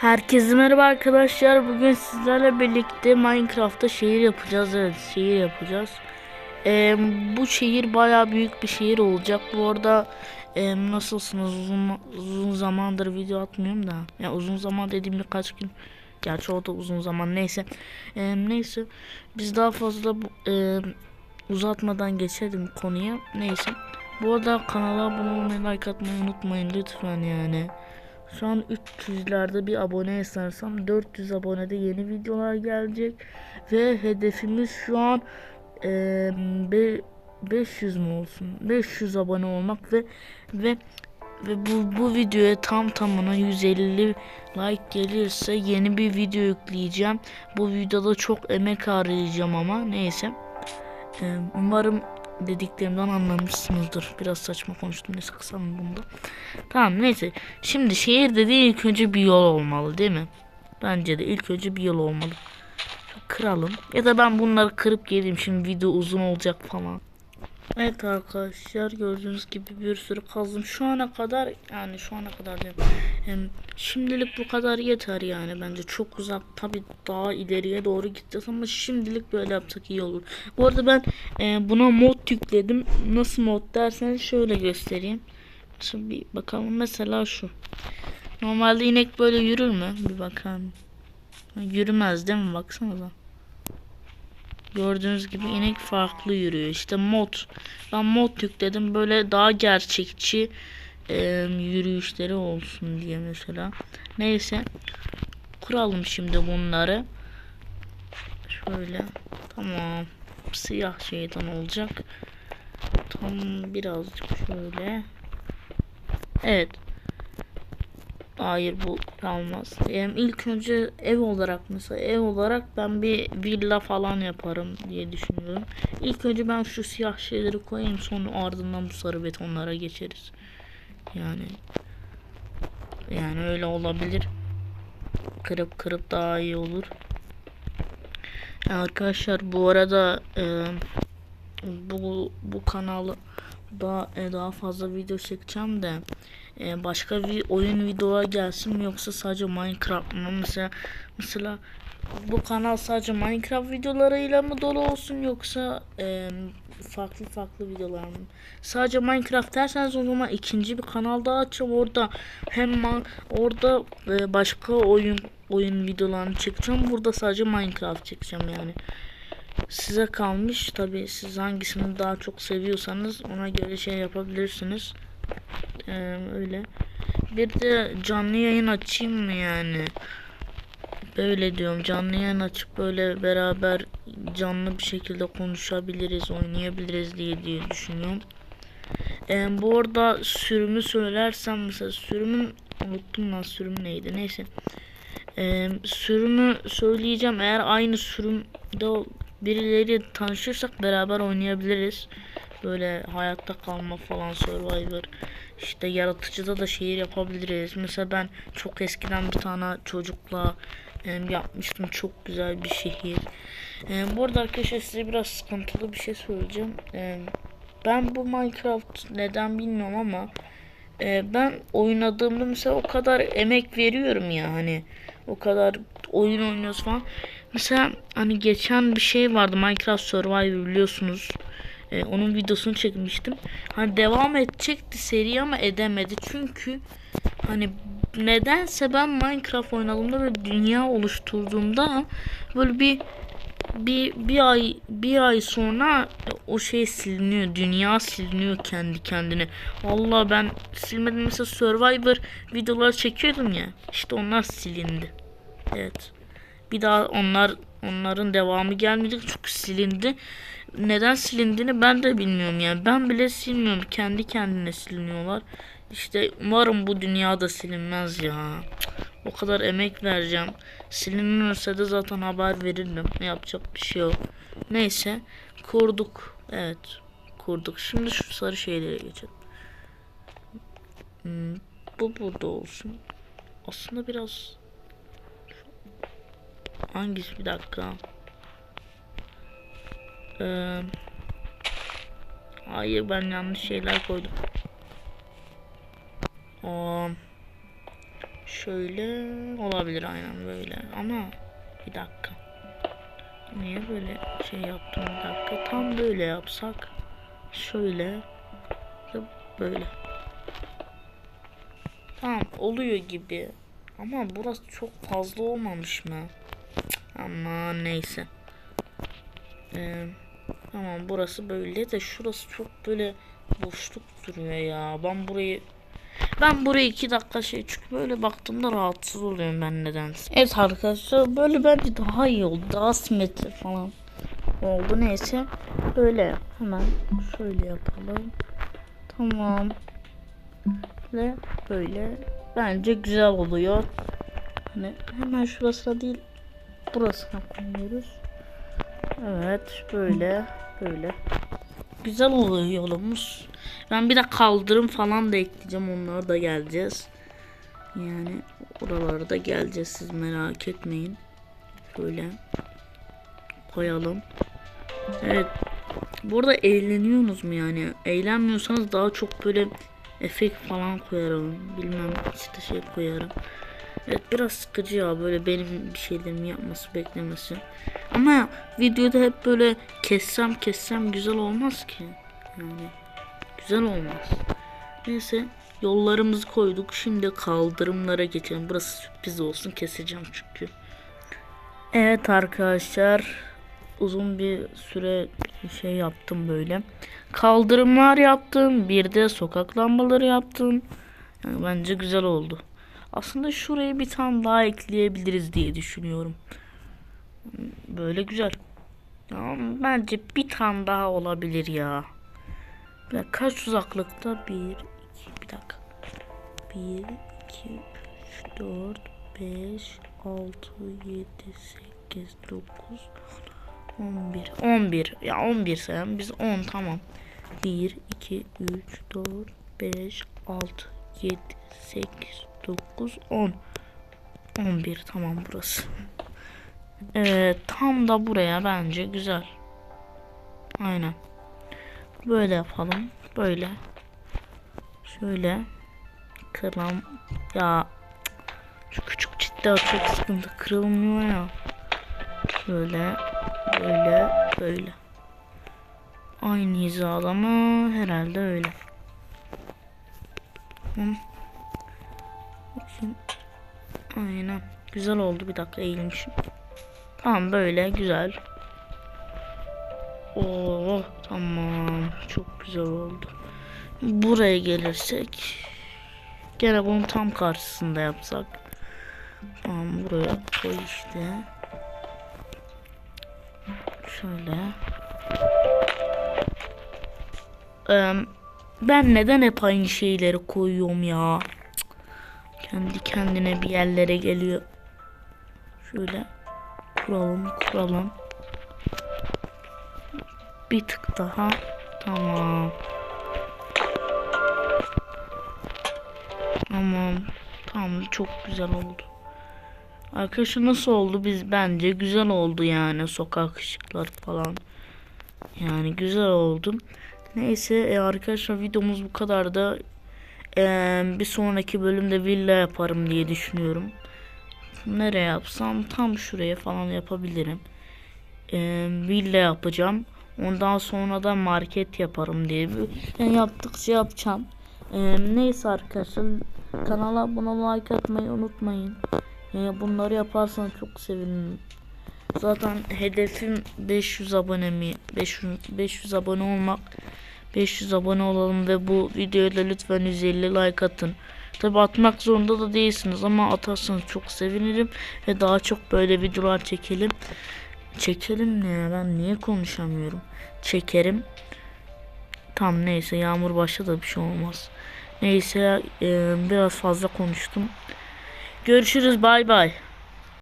Herkese merhaba arkadaşlar. Bugün sizlerle birlikte Minecraft'ta şehir yapacağız. Evet, şehir yapacağız. Ee, bu şehir bayağı büyük bir şehir olacak. Bu arada e, nasılsınız? Uzun, uzun zamandır video atmıyorum da. Ya uzun zaman dediğim birkaç gün. Gerçi o da uzun zaman. Neyse. Ee, neyse. Biz daha fazla e, uzatmadan geçelim konuya. Neyse. Bu arada kanala abone olmayı, like atmayı unutmayın lütfen yani. Şu an 300'lerde bir abone sanırsam 400 abonede yeni videolar gelecek ve hedefimiz şu an be- 500 mü olsun 500 abone olmak ve ve ve bu bu videoya tam tamına 150 like gelirse yeni bir video yükleyeceğim. Bu videoda çok emek harcayacağım ama neyse. Eee, umarım dediklerimden anlamışsınızdır. Biraz saçma konuştum neyse kısalım bunda. Tamam neyse. Şimdi şehirde de ilk önce bir yol olmalı değil mi? Bence de ilk önce bir yol olmalı. Kıralım. Ya da ben bunları kırıp geleyim. Şimdi video uzun olacak falan. Evet arkadaşlar gördüğünüz gibi bir sürü kazdım. Şu ana kadar yani şu ana kadar diyorum. Hem şimdilik bu kadar yeter yani bence çok uzak tabi daha ileriye doğru gideceğiz ama şimdilik böyle yapsak iyi olur. Bu arada ben e, buna mod yükledim. Nasıl mod derseniz şöyle göstereyim. Şimdi bir bakalım mesela şu. Normalde inek böyle yürür mü? Bir bakalım. Yürümez değil mi? Baksanıza. Gördüğünüz gibi inek farklı yürüyor. İşte mod. Ben mod yükledim. Böyle daha gerçekçi e, yürüyüşleri olsun diye mesela. Neyse. Kuralım şimdi bunları. Şöyle. Tamam. Siyah şeytan olacak. Tam birazcık şöyle. Evet. Hayır bu kalmaz. Yani ilk önce ev olarak mesela ev olarak ben bir villa falan yaparım diye düşünüyorum. İlk önce ben şu siyah şeyleri koyayım sonra ardından bu sarı betonlara geçeriz. Yani yani öyle olabilir. Kırıp kırıp daha iyi olur. Arkadaşlar bu arada e, bu bu kanalı daha e, daha fazla video çekeceğim de e, başka bir oyun videolar gelsin mi? Yoksa sadece Minecraft mı? Mesela mesela bu kanal sadece Minecraft videolarıyla mı dolu olsun? Yoksa e, farklı farklı videolar mı? Sadece Minecraft derseniz o zaman ikinci bir kanal daha açacağım. Orada hem orada e, başka oyun oyun videolarını çekeceğim. Burada sadece Minecraft çekeceğim yani. Size kalmış. Tabi siz hangisini daha çok seviyorsanız ona göre şey yapabilirsiniz Ee, öyle. Bir de canlı yayın açayım mı yani? Böyle diyorum. Canlı yayın açıp böyle beraber canlı bir şekilde konuşabiliriz oynayabiliriz diye diye düşünüyorum. Ee, bu arada sürümü söylersem mesela sürümün unuttum lan sürüm neydi? Neyse. Ee, sürümü söyleyeceğim. Eğer aynı sürümde birileri tanışırsak beraber oynayabiliriz. Böyle hayatta kalma falan Survivor. İşte yaratıcıda da şehir yapabiliriz. Mesela ben çok eskiden bir tane çocukla e, yapmıştım. Çok güzel bir şehir. E, bu arada arkadaşlar size biraz sıkıntılı bir şey söyleyeceğim. E, ben bu Minecraft neden bilmiyorum ama e, ben oynadığımda mesela o kadar emek veriyorum ya hani o kadar oyun oynuyoruz falan. Mesela hani geçen bir şey vardı Minecraft Survivor biliyorsunuz. Ee, onun videosunu çekmiştim. Hani devam edecekti seri ama edemedi. Çünkü hani nedense ben Minecraft oynadığımda böyle dünya oluşturduğumda böyle bir bir bir ay bir ay sonra o şey siliniyor. Dünya siliniyor kendi kendine. Vallahi ben silmedim mesela Survivor videoları çekiyordum ya. İşte onlar silindi. Evet. Bir daha onlar onların devamı gelmeyecek çünkü silindi. Neden silindiğini ben de bilmiyorum yani. Ben bile silmiyorum. Kendi kendine siliniyorlar. İşte umarım bu dünyada silinmez ya. O kadar emek vereceğim. Silinirse de zaten haber verirdim. Yapacak bir şey yok. Neyse. Kurduk. Evet. Kurduk. Şimdi şu sarı şeylere geçelim. Hmm, bu burada olsun. Aslında biraz Hangisi bir dakika. Ee, hayır ben yanlış şeyler koydum. Aa, Şöyle olabilir aynen böyle ama bir dakika. Niye böyle şey yaptım bir dakika. Tam böyle yapsak. Şöyle. ve Böyle. Tamam oluyor gibi. Ama burası çok fazla olmamış mı? Ama neyse. Ee, tamam burası böyle de şurası çok böyle boşluk duruyor ya. Ben burayı ben buraya iki dakika şey çünkü böyle baktığımda rahatsız oluyorum ben nedense. Evet arkadaşlar böyle bence daha iyi oldu. Daha simetri falan oldu. Neyse böyle hemen şöyle yapalım. Tamam. Ve böyle bence güzel oluyor. Hani hemen şurası değil burasına koyuyoruz. Evet böyle böyle. Güzel oluyor yolumuz. Ben bir de kaldırım falan da ekleyeceğim. Onlara da geleceğiz. Yani oralara da geleceğiz. Siz merak etmeyin. Şöyle koyalım. Evet. Burada eğleniyorsunuz mu yani? Eğlenmiyorsanız daha çok böyle efekt falan koyarım. Bilmem işte şey koyarım. Evet biraz sıkıcı ya böyle benim bir şeylerimi yapması beklemesi. Ama videoda hep böyle kessem kessem güzel olmaz ki. Yani güzel olmaz. Neyse yollarımızı koyduk. Şimdi kaldırımlara geçelim. Burası sürpriz olsun keseceğim çünkü. Evet arkadaşlar uzun bir süre şey yaptım böyle. Kaldırımlar yaptım. Bir de sokak lambaları yaptım. Yani bence güzel oldu. Aslında şuraya bir tane daha ekleyebiliriz diye düşünüyorum. Böyle güzel. Ya, bence bir tane daha olabilir ya. Bir dakika, kaç uzaklıkta? 1, 2, bir dakika. 1, 2, 3, 4, 5, 6, 7, 8, 9, 11. 11. Ya 11 sayalım. Biz 10 tamam. 1, 2, 3, 4, 5, 6, 7, 8, 9, 10. 11 tamam burası. Evet tam da buraya bence güzel. Aynen. Böyle yapalım. Böyle. Şöyle. Kıram. Ya. Şu küçük cidden çok sıkıntı. Kırılmıyor ya. Böyle. Böyle. Böyle. Aynı hizada mı? Herhalde öyle. Hı. Aynen. Güzel oldu. Bir dakika eğilmişim. Tamam böyle güzel. Oo tamam. Çok güzel oldu. Buraya gelirsek gene bunun tam karşısında yapsak. Tamam buraya koy işte. Şöyle. Ee, ben neden hep aynı şeyleri koyuyorum ya? Kendi kendine bir yerlere geliyor. Şöyle kuralım kuralım. Bir tık daha. Tamam. Tamam. Tamam çok güzel oldu. Arkadaşlar nasıl oldu? Biz bence güzel oldu yani sokak ışıkları falan. Yani güzel oldu. Neyse e, arkadaşlar videomuz bu kadar da e, bir sonraki bölümde villa yaparım diye düşünüyorum. Nereye yapsam tam şuraya falan yapabilirim. E, villa yapacağım. Ondan sonra da market yaparım diye. Yani yaptıkça yapacağım. E, neyse arkadaşlar kanala abone like atmayı unutmayın. Yani bunları yaparsanız çok sevinirim. Zaten hedefim 500 abone mi? 500, 500 abone olmak. 500 abone olalım ve bu videoya da lütfen 150 like atın. Tabi atmak zorunda da değilsiniz ama atarsanız çok sevinirim ve daha çok böyle videolar çekelim. Çekelim ne ya ben niye konuşamıyorum? Çekerim. Tam neyse yağmur başladı bir şey olmaz. Neyse e, biraz fazla konuştum. Görüşürüz bay bay.